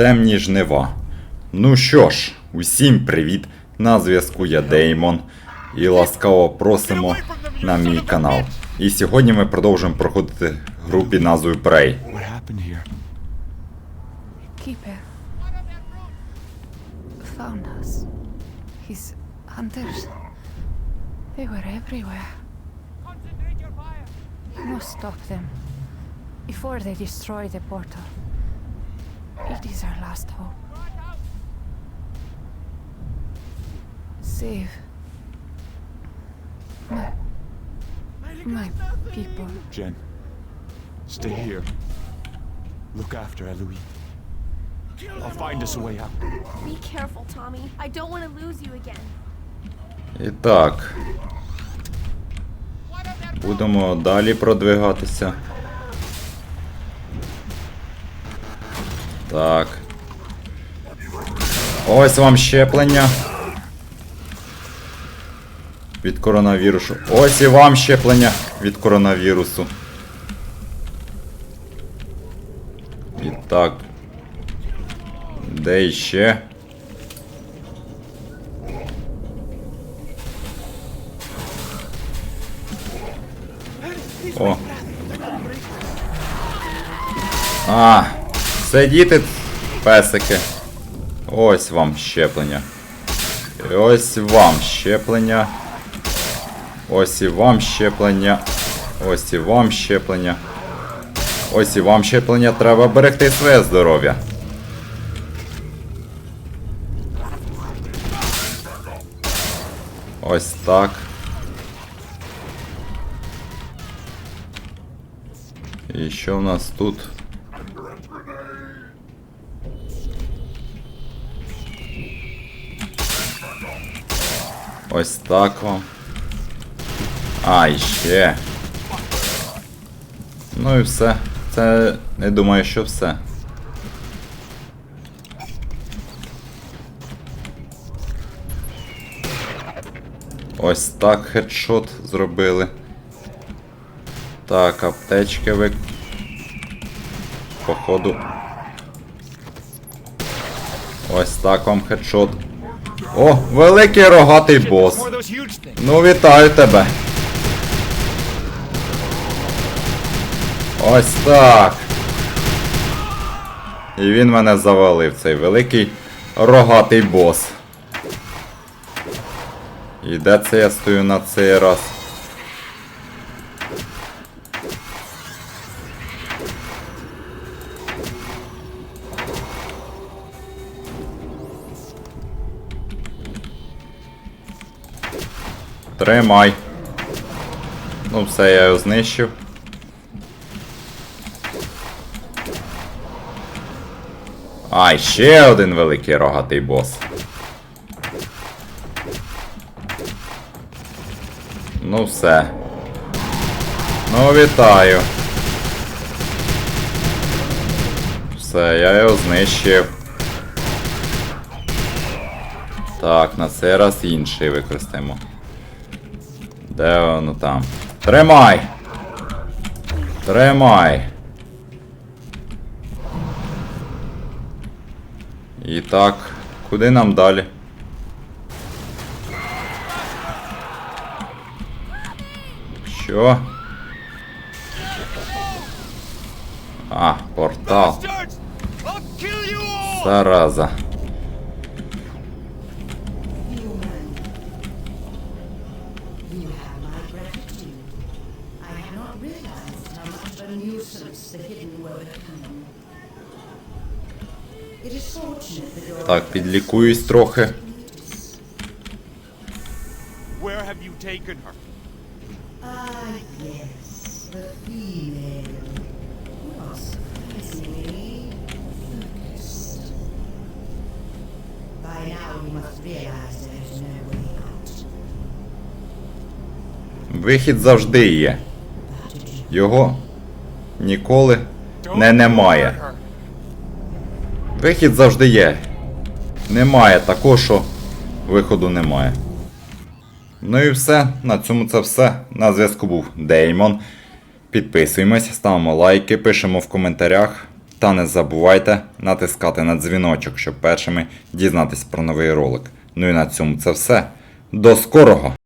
Темні жнива. Ну що ж, усім привіт! На зв'язку я Деймон. І ласкаво просимо на мій канал. І сьогодні ми продовжуємо проходити гру під назвою Prey. Must stop them before they destroy the portal. It is our last hope. Save my my people. Jen, stay here. Look after Eloise. I'll find us a way out. Be careful, Tommy. I don't want to lose you again. І так. Будемо далі продвигатися. Так. Ось вам щеплення. Від коронавірусу. Ось і вам щеплення від коронавірусу. І так. Де іще? О. А, це діти, песики. Ось вам щеплення. Ось вам щеплення. Ось і вам щеплення. Ось і вам щеплення. Ось і вам щеплення. Треба берегти своє здоров'я. Ось так. І що в нас тут? Ось так. А, і ще. Ну і все. Це не думаю, що все. Ось так хедшот зробили. Так, аптечки ви. Походу. Ось так вам хедшот. О, великий рогатий бос. Ну, вітаю тебе. Ось так. І він мене завалив, цей великий рогатий бос. І де це я стою на цей раз? Тримай. Ну все, я його знищив. А, ще один великий рогатий бос. Ну все. Ну, вітаю. Все, я його знищив. Так, на цей раз інший використаємо. Де воно там? Тримай! Тримай! І так, куди нам далі? Що? А, портал. Зараза. A nuisance the hidden becoming. It is fortunate that your Так, підлікуюсь трохи. Where have you taken her? Ah, yes, the female. You are surprisingly focused. By now you must realize there is no way out. Вихід завжди є. Його ніколи не немає. Вихід завжди є. Немає такого, що виходу немає. Ну і все. На цьому це все. На зв'язку був Деймон. Підписуємось, ставимо лайки, пишемо в коментарях. Та не забувайте натискати на дзвіночок, щоб першими дізнатись про новий ролик. Ну і на цьому це все. До скорого!